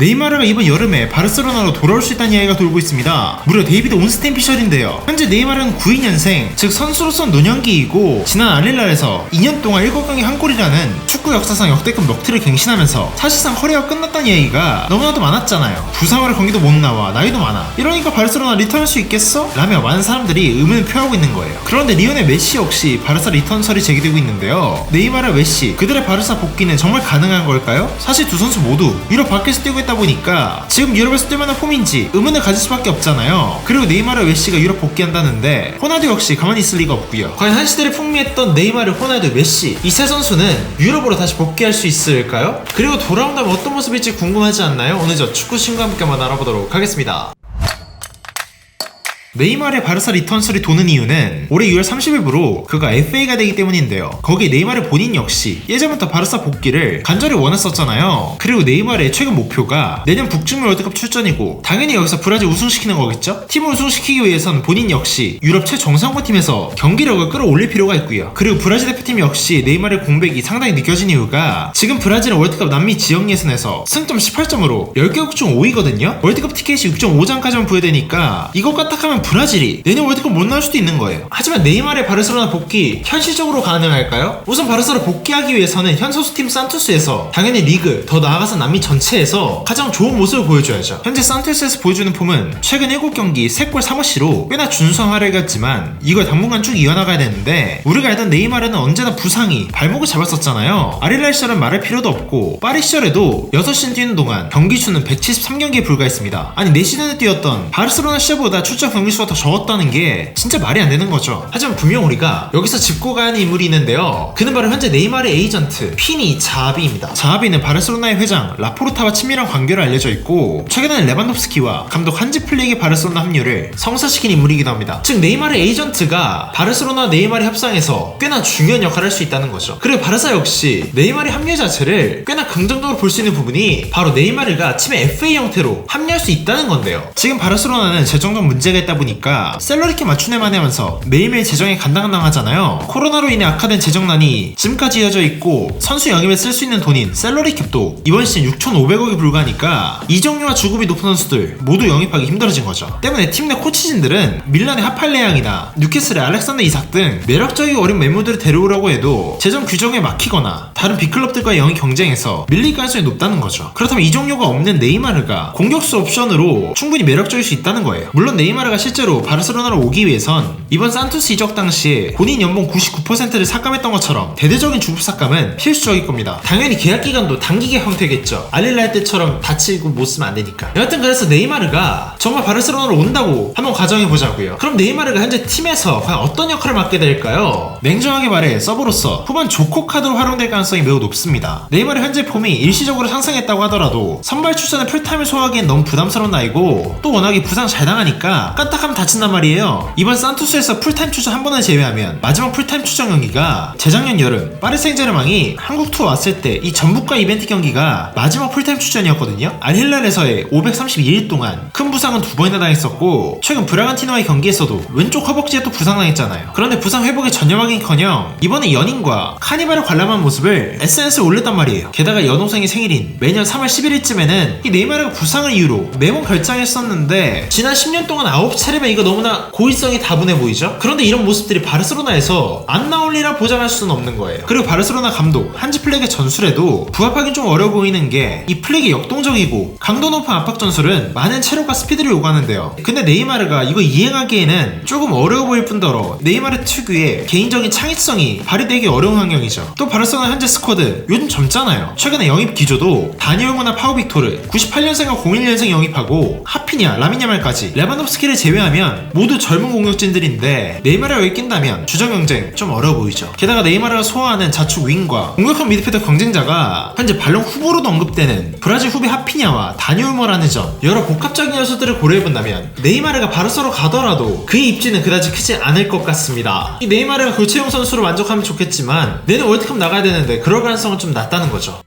네이마르가 이번 여름에 바르셀로나로 돌아올 수 있다는 이야기가 돌고 있습니다. 무려 데이비드 온스테인 피셜인데요. 현재 네이마르는 92년생, 즉 선수로선 노년기이고 지난 아릴랄에서 2년 동안 7경기 한 골이라는 축구 역사상 역대급 넉트를 갱신하면서 사실상 커리어가 끝났다는 이야기가 너무나도 많았잖아요. 부상으로 경기도 못 나와 나이도 많아. 이러니까 바르셀로나 리턴할 수 있겠어? 라며 많은 사람들이 의문을 표하고 있는 거예요. 그런데 리오넬 메시 역시 바르사 리턴설이 제기되고 있는데요. 네이마르 메시 그들의 바르사 복귀는 정말 가능한 걸까요? 사실 두 선수 모두 유럽 밖에서 뛰고 있다 보니까 지금 유럽에서 뛸 만한 폼인지 의문을 가질 수밖에 없잖아요. 그리고 네이마르 메시가 유럽 복귀한다는데 호나두 역시 가만히 있을 리가 없고요. 과연 한 시대를 풍미했던 네이마르, 호나두, 메시 이 세 선수는 유럽으로 다시 복귀할 수 있을까요? 그리고 돌아온다면 어떤 모습일지 궁금하지 않나요? 오늘 저 축구 신과 함께 한번 알아보도록 하겠습니다. 네이마르의 바르사 리턴설이 도는 이유는 올해 6월 30일부로 그가 FA가 되기 때문인데요. 거기에 네이마르 본인 역시 예전부터 바르사 복귀를 간절히 원했었잖아요. 그리고 네이마르의 최근 목표가 내년 북중미 월드컵 출전이고 당연히 여기서 브라질 우승시키는 거겠죠? 팀을 우승시키기 위해선 본인 역시 유럽 최정상권 팀에서 경기력을 끌어올릴 필요가 있고요. 그리고 브라질 대표팀 역시 네이마르의 공백이 상당히 느껴진 이유가 지금 브라질은 월드컵 남미 지역 예선에서 승점 18점으로 10개국 중 5위거든요. 월드컵 티켓이 6.5장까지만 부여되니까 이것 까딱하면 브라질이 내년 월드컵 못 나올 수도 있는 거예요. 하지만 네이마르의 바르셀로나 복귀 현실적으로 가능할까요? 우선 바르셀로나 복귀하기 위해서는 현 소수팀 산투스에서 당연히 리그 더 나아가서 남미 전체에서 가장 좋은 모습을 보여줘야죠. 현재 산투스에서 보여주는 폼은 최근 7경기 3골 3어시로 꽤나 준수한 활약을 했지만 이걸 당분간 쭉 이어나가야 되는데 우리가 알던 네이마르는 언제나 부상이 발목을 잡았었잖아요. 아릴랄 시절은 말할 필요도 없고 파리 시절에도 6시즌 뛰는 동안 경기 수는 173경기에 불과했습니다. 아니 4시즌에 뛰었던 바르셀로나 시절보다 출전 경기 수가 더 적었다는 게 진짜 말이 안 되는 거죠. 하지만 분명 우리가 여기서 짚고 가는 인물이 있는데요. 그는 바로 현재 네이마르의 에이전트 피니 자비입니다. 자비는 바르셀로나의 회장 라포르타와 친밀한 관계로 알려져 있고 최근에는 레반도프스키와 감독 한지 플릭의 바르셀로나 합류를 성사시킨 인물이기도 합니다. 즉 네이마르의 에이전트가 바르셀로나 네이마르 협상에서 꽤나 중요한 역할을 할 수 있다는 거죠. 그리고 바르사 역시 네이마르의 합류 자체를 꽤나 긍정적으로 볼 수 있는 부분이 바로 네이마르가 팀의 FA 형태로 합류할 수 있다는 건데요. 지금 바르셀로나는 재정적 문제가 있다 보니까 샐러리캡 맞추네만 하면서 매일매일 재정에 간당간당하잖아요. 코로나로 인해 악화된 재정난이 지금까지 이어져 있고 선수 영입에 쓸 수 있는 돈인 샐러리캡도 이번 시즌 6,500억이 불과하니까 이적료와 주급이 높은 선수들 모두 영입하기 힘들어진 거죠. 때문에 팀 내 코치진들은 밀란의 하팔레양이나 뉴캐슬의 알렉산더 이삭 등 매력적이고 어린 매물들을 데려오라고 해도 재정 규정에 막히거나 다른 빅클럽들과의 영입 경쟁에서 밀릴 가능성이 높다는 거죠. 그렇다면 이적료가 없는 네이마르가 공격수 옵션으로 충분히 매력적일 수 있다는 거예요. 물론 네이마르가 실제로 바르셀로나로 오기 위해선 이번 산투스 이적 당시에 본인 연봉 99%를 삭감했던 것처럼 대대적인 주급 삭감은 필수적일 겁니다. 당연히 계약 기간도 단기계 형태겠죠. 알릴라 때처럼 다치고 못 쓰면 안 되니까. 여하튼 그래서 네이마르가 정말 바르셀로나로 온다고 한번 가정해 보자고요. 그럼 네이마르가 현재 팀에서 과연 어떤 역할을 맡게 될까요? 냉정하게 말해 서브로서 후반 조커 카드로 활용될 가능성이 매우 높습니다. 네이마르 현재 폼이 일시적으로 상승했다고 하더라도 선발 출전의 풀타임을 소화하기엔 너무 부담스러운 나이고 또 워낙에 부상 잘 당하니까 까딱 하면 다친단 말이에요. 이번 산투스에서 풀타임 출전 한 번을 제외하면 마지막 풀타임 출전 경기가 재작년 여름 파리 생제르맹이 한국 투어 왔을 때 이 전북과 이벤트 경기가 마지막 풀타임 출전이었거든요. 알힐랄에서의 532일 동안 큰 부상은 두 번이나 당했었고 최근 브라간티노와의 경기에서도 왼쪽 허벅지에 또 부상당했잖아요. 그런데 부상 회복에 전념하긴커녕 이번에 연인과 카니발을 관람한 모습을 SNS에 올렸단 말이에요. 게다가 여동생이 생일인 매년 3월 11일쯤에는 이 네이마르가 부상을 이유로 매번 결장했었는데 지난 10년 동안 9차례 면 이거 너무나 고의성이 다분해 보이죠? 그런데 이런 모습들이 바르셀로나에서 안 나올리라 보장할 수는 없는 거예요. 그리고 바르셀로나 감독 한지 플렉의 전술에도 부합하긴 좀 어려 보이는 게 이 플렉이 역동적이고 강도 높은 압박 전술은 많은 체력과 스피드를 요구하는데요. 근데 네이마르가 이거 이행하기에는 조금 어려워 보일 뿐더러 네이마르 특유의 개인적인 창의성이 발휘되기 어려운 환경이죠. 또 바르셀로나 현재 스쿼드 요즘 젊잖아요. 최근에 영입 기조도 다니올모나 파우빅토르 98년생과 01년생 영입하고 하피냐 라미냐말까지 레반도프스키를 제외 하면 모두 젊은 공격진들인데 네이마르가 여기 낀다면 주전 경쟁 좀 어려워 보이죠. 게다가 네이마르가 소화하는 자축 윙과 공격형 미드필더 경쟁자가 현재 발롱 후보로도 언급되는 브라질 후배 하피냐와 다니올모라는 점 여러 복합적인 요소들을 고려해본다면 네이마르가 바르서로 가더라도 그의 입지는 그다지 크지 않을 것 같습니다. 이 네이마르가 교체용 선수로 만족하면 좋겠지만 내년 월드컵 나가야 되는데 그럴 가능성은 좀 낮다는 거죠.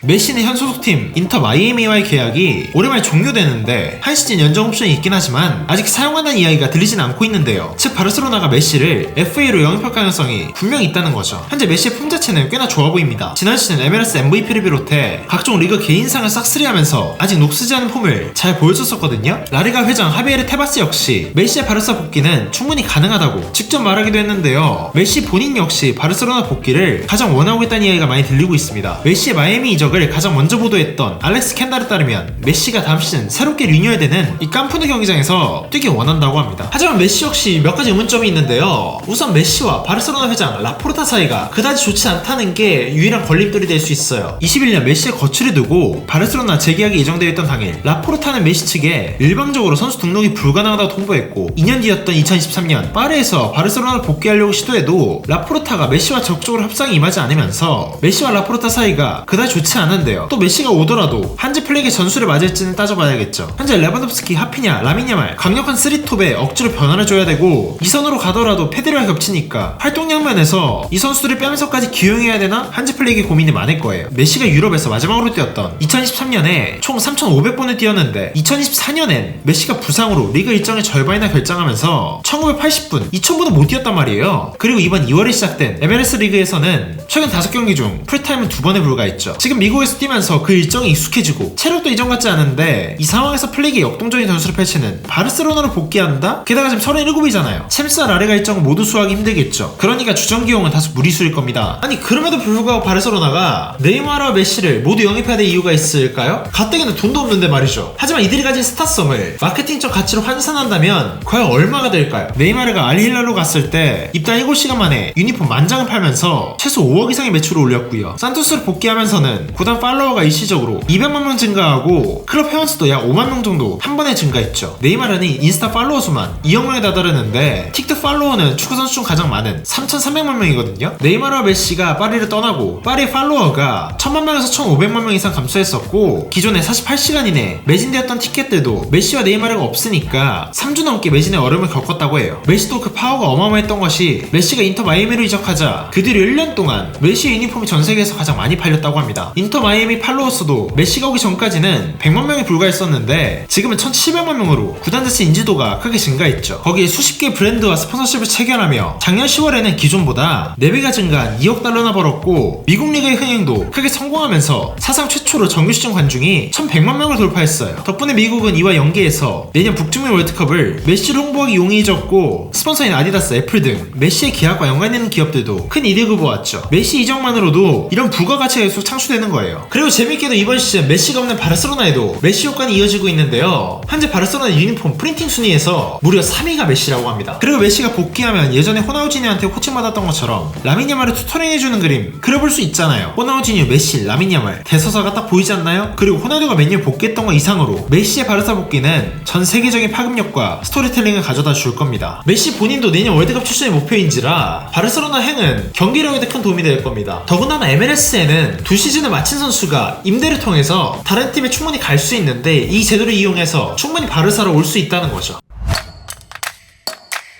메시의 현 소속팀 인터 마이애미와의 계약이 말 종료되는데 한 시즌 연장 옵션이 있긴 하지만 아직 사용한다는 이야기가 들리진 않고 있는데요. 즉 바르셀로나가 메시를 FA로 영입할 가능성이 분명히 있다는 거죠. 현재 메시의 폼 자체는 꽤나 좋아 보입니다. 지난 시즌 MLS MVP를 비롯해 각종 리그 개인상을 싹쓸이하면서 아직 녹슬지 않은 폼을 잘 보여줬었거든요. 라리가 회장 하비에르 테바스 역시 메시의 바르사 복귀는 충분히 가능하다고 직접 말하기도 했는데요. 메시 본인 역시 바르셀로나 복귀를 가장 원하고 있다는 이야기가 많이 들리고 있습니다. 메시의 마이애미 이적 을 가장 먼저 보도했던 알렉스 캔달에 따르면 메시가 다음 시즌 새롭게 리뉴얼되는 이 깜푸드 경기장에서 뛰길 원한다고 합니다. 하지만 메시 역시 몇 가지 의문점이 있는데요. 우선 메시와 바르셀로나 회장 라포르타 사이가 그다지 좋지 않다는 게 유일한 걸림돌이 될 수 있어요. 21년 메시의 거취를 두고 바르셀로나 재계약이 예정되어 있던 당일 라포르타는 메시 측에 일방적으로 선수 등록이 불가능하다고 통보했고 2년 뒤였던 2023년 파리에서 바르셀로나를 복귀하려고 시도해도 라포르타가 메시와 적극적으로 협상이 임하지 않으면서 메시와 라포르타 사이가 그다지 좋지 않은데요. 또 메시가 오더라도 한지 플레이의 전술을 맞을지는 따져봐야겠죠. 현재 레반도프스키, 하피냐, 라미냐말 강력한 쓰리톱에 억지로 변화를 줘야 되고 이선으로 가더라도 패드랑 겹치니까 활동량 면에서 이 선수들을 빼면서까지 기용해야 되나 한지 플레이의 고민이 많을 거예요. 메시가 유럽에서 마지막으로 뛰었던 2023년에 총 3,500번을 뛰었는데 2024년엔 메시가 부상으로 리그 일정의 절반이나 결장하면서 1980분, 2,000분은 못 뛰었단 말이에요. 그리고 이번 2월에 시작된 MLS 리그에서는 최근 5경기 중 풀타임은 두 번에 불과했죠. 지금 미 국에서 뛰면서 그 일정이 익숙해지고 체력도 이전 같지 않은데 이 상황에서 플레이의 역동적인 전술을 펼치는 바르셀로나로 복귀한다? 게다가 지금 37이잖아요. 챔스와 라레가 일정을 모두 수하기 힘들겠죠. 그러니까 주전 기용은 다소 무리수일 겁니다. 아니 그럼에도 불구하고 바르셀로나가 네이마르와 메시를 모두 영입해야 될 이유가 있을까요? 가뜩이나 돈도 없는데 말이죠. 하지만 이들이 가진 스타성을 마케팅적 가치로 환산한다면 과연 얼마가 될까요? 네이마르가 알힐라로 갔을 때 입단 7시간 만에 유니폼 만장을 팔면서 최소 5억 이상의 매출을 올렸고요. 산토스를 복귀하면서는 구단 팔로워가 일시적으로 200만 명 증가하고 클럽 회원수도 약 5만 명 정도 한 번에 증가했죠. 네이마르는 인스타 팔로워 수만 2억 명에 다다르는데 틱톡 팔로워는 축구 선수 중 가장 많은 3,300만 명이거든요. 네이마르와 메시가 파리를 떠나고 파리 팔로워가 1,000만 명에서 1,500만 명 이상 감소했었고 기존에 48시간 이내 매진되었던 티켓들도 메시와 네이마르가 없으니까 3주 넘게 매진의 얼음을 겪었다고 해요. 메시도 그 파워가 어마어마했던 것이 메시가 인터 마이애미로 이적하자 그 뒤로 1년 동안 메시의 유니폼이 전 세계에서 가장 많이 팔렸다고 합니다. 인터 마이애미 팔로워 수도 메시가 오기 전까지는 100만 명에 불과했었는데 지금은 1,700만 명으로 구단 자체 인지도가 크게 증가했죠. 거기에 수십 개의 브랜드와 스폰서십을 체결하며 작년 10월에는 기존보다 4배가 증가한 2억 달러나 벌었고 미국 리그의 흥행도 크게 성공하면서 사상 최초로 정규 시즌 관중이 1,100만 명을 돌파했어요. 덕분에 미국은 이와 연계해서 내년 북중미 월드컵을 메시를 홍보하기 용이해졌고 스폰서인 아디다스, 애플 등 메시의 계약과 연관 있는 기업들도 큰 이득을 보았죠. 메시 이적만으로도 이런 부가가치가 계속 창출되는 거예요. 그리고 재밌게도 이번 시즌 메시가 없는 바르셀로나에도 메시 효과는 이어지고 있는데요. 현재 바르셀로나 유니폼 프린팅 순위에서 무려 3위가 메시라고 합니다. 그리고 메시가 복귀하면 예전에 호나우지니한테 코칭 받았던 것처럼 라미냐말을 투터링 해주는 그림 그려볼 수 있잖아요. 호나우지니, 메시, 라미냐말 대서사가 딱 보이지 않나요? 그리고 호나우두가 매년 복귀했던 것 이상으로 메시의 바르사 복귀는 전 세계적인 파급력과 스토리텔링을 가져다 줄 겁니다. 메시 본인도 내년 월드컵 출전이 목표인지라 바르셀로나 행은 경기력에도 큰 도움이 될 겁니다. 더군다나 MLS에는 두 시즌을 마친 선수가 임대를 통해서 다른 팀에 충분히 갈 수 있는데 이 제도를 이용해서 충분히 바르사로 올 수 있다는 거죠.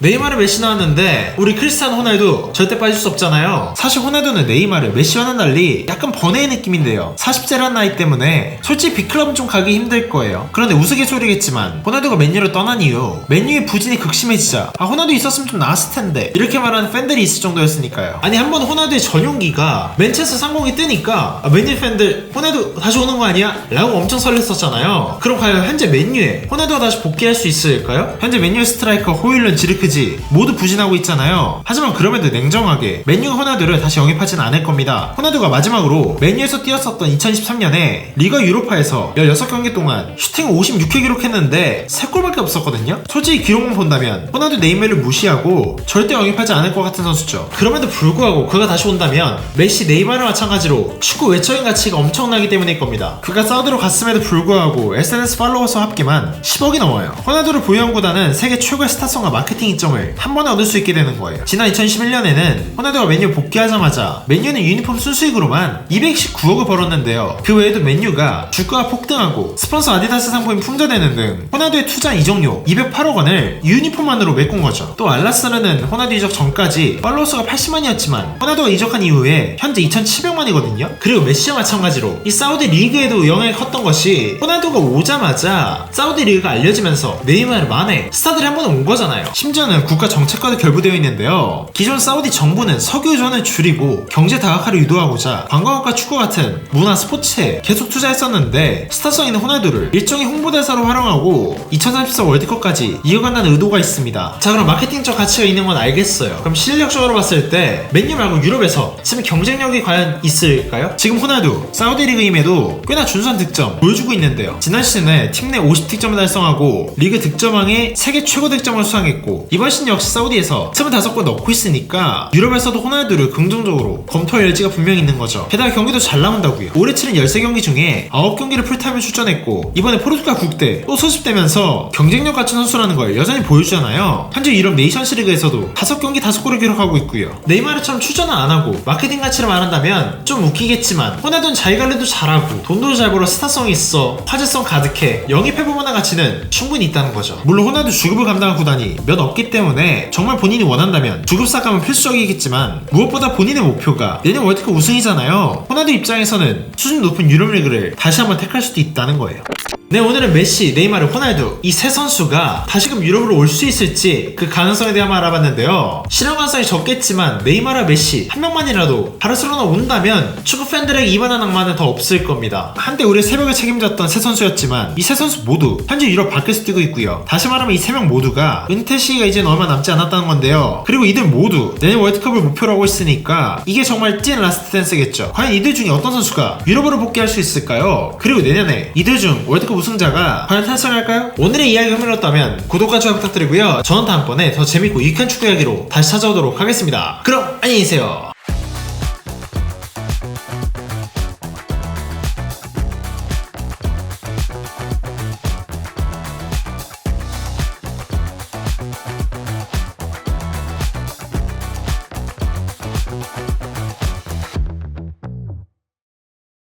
네이마르 메시 나왔는데 우리 크리스탄 호날두 절대 빠질 수 없잖아요. 사실 호날두는 네이마르 메시와는 달리 약간 번외의 느낌인데요. 40세란 나이 때문에 솔직히 빅클럽은 좀 가기 힘들 거예요. 그런데 우스갯소리겠지만 호날두가 맨유를 떠난 이후 맨유의 부진이 극심해지자 아 호날두 있었으면 좀 나았을 텐데 이렇게 말하는 팬들이 있을 정도였으니까요. 아니 한번 호날두의 전용기가 맨체스터 상공이 뜨니까 아, 맨유 팬들 호날두 다시 오는 거 아니야? 라고 엄청 설렜었잖아요. 그럼 과연 현재 맨유에 호날두가 다시 복귀할 수 있을까요? 현재 맨유의 스트라이커 호일런 지르크 지 모두 부진하고 있잖아요. 하지만 그럼에도 냉정하게 맨유 호나두를 다시 영입하진 않을 겁니다. 호나두가 마지막으로 맨유에서 뛰었었던 2013년에 리가 유로파에서 16경기 동안 슈팅 56회 기록했는데 3골밖에 없었거든요. 솔직히 기록만 본다면 호나두 네이메를 무시하고 절대 영입하지 않을 것 같은 선수죠. 그럼에도 불구하고 그가 다시 온다면 메시 네이마르 마찬가지로 축구 외적인 가치가 엄청나기 때문일 겁니다. 그가 사우디로 갔음에도 불구하고 SNS 팔로워 수 합계만 10억이 넘어요. 호나두를 보유한 구단은 세계 최고의 스타성과 마케팅이 인정을 한 번에 얻을 수 있게 되는 거예요. 지난 2011년에는 호날두가 맨유 복귀하자마자 맨유는 유니폼 순수익으로만 219억을 벌었는데요. 그 외에도 맨유가 주가가 폭등하고 스폰서 아디다스 상품이 품절되는 등 호날두의 투자 이적료 208억 원을 유니폼만으로 메꾼 거죠. 또 알라스르는 호날두 이적 전까지 팔로워 수가 80만이었지만 호날두가 이적한 이후에 현재 2,700만이거든요. 그리고 메시와 마찬가지로 이 사우디 리그에도 영향이 컸던 것이 호날두가 오자마자 사우디 리그가 알려지면서 네이마르 만에 스타들이 한 번에 온 거잖아요. 심지어 는 국가 정책과도 결부되어 있는데요. 기존 사우디 정부는 석유 의존을 줄이고 경제 다각화를 유도하고자 관광업과 축구 같은 문화 스포츠에 계속 투자했었는데 스타성 있는 호날두를 일종의 홍보대사로 활용하고 2034 월드컵까지 이어간다는 의도가 있습니다. 자 그럼 마케팅적 가치가 있는 건 알겠어요. 그럼 실력적으로 봤을 때 맨유 말고 유럽에서 지금 경쟁력이 과연 있을까요? 지금 호날두 사우디 리그임에도 꽤나 준수한 득점 보여주고 있는데요. 지난 시즌에 팀 내 50득점을 달성하고 리그 득점왕의 세계 최고 득점을 수상했고 이번 시즌 역시 사우디에서 25골 넣고 있으니까 유럽에서도 호날두를 긍정적으로 검토할 여지가 분명히 있는 거죠. 게다가 경기도 잘 나온다고요. 올해 치른 13경기 중에 9경기를 풀타임을 출전했고 이번에 포르투갈 국대 또 소집되면서 경쟁력 갖춘 선수라는 걸 여전히 보여주잖아요. 현재 유럽 네이션스 리그에서도 5경기 5골을 기록하고 있고요. 네이마르처럼 출전은 안 하고 마케팅 가치를 말한다면 좀 웃기겠지만 호날두는 자기 관리도 잘하고 돈도 잘 벌어 스타성이 있어 화제성 가득해 영입해볼 만한 가치는 충분히 있다는 거죠. 물론 호날두 주급을 감당한 구단이 몇 없기 때문에 정말 본인이 원한다면 주급 삭감은 필수적이겠지만 무엇보다 본인의 목표가 내년 월드컵 우승이잖아요. 호날두 입장에서는 수준 높은 유럽 리그를 다시 한번 택할 수도 있다는 거예요. 네 오늘은 메시, 네이마르, 호날두 이 세 선수가 다시금 유럽으로 올 수 있을지 그 가능성에 대해 한번 알아봤는데요. 실현 가능성이 적겠지만 네이마르, 메시 한 명만이라도 바르셀로나 온다면 축구 팬들에게 이만한 낭만은 더 없을 겁니다. 한때 우리 새벽을 책임졌던 세 선수였지만 이 세 선수 모두 현재 유럽 밖에서 뛰고 있고요. 다시 말하면 이 세 명 모두가 은퇴 시기가 이제 얼마 남지 않았다는 건데요. 그리고 이들 모두 내년 월드컵을 목표로 하고 있으니까 이게 정말 찐 라스트 댄스겠죠. 과연 이들 중에 어떤 선수가 유럽으로 복귀할 수 있을까요? 그리고 내년에 이들 중 월드컵 우승자가 과연 탄생할까요? 오늘의 이야기가 흥미롭다면 구독과 좋아요 부탁드리고요. 저는 다음번에 더 재밌고 유익한 축구 이야기로 다시 찾아오도록 하겠습니다. 그럼 안녕히 계세요.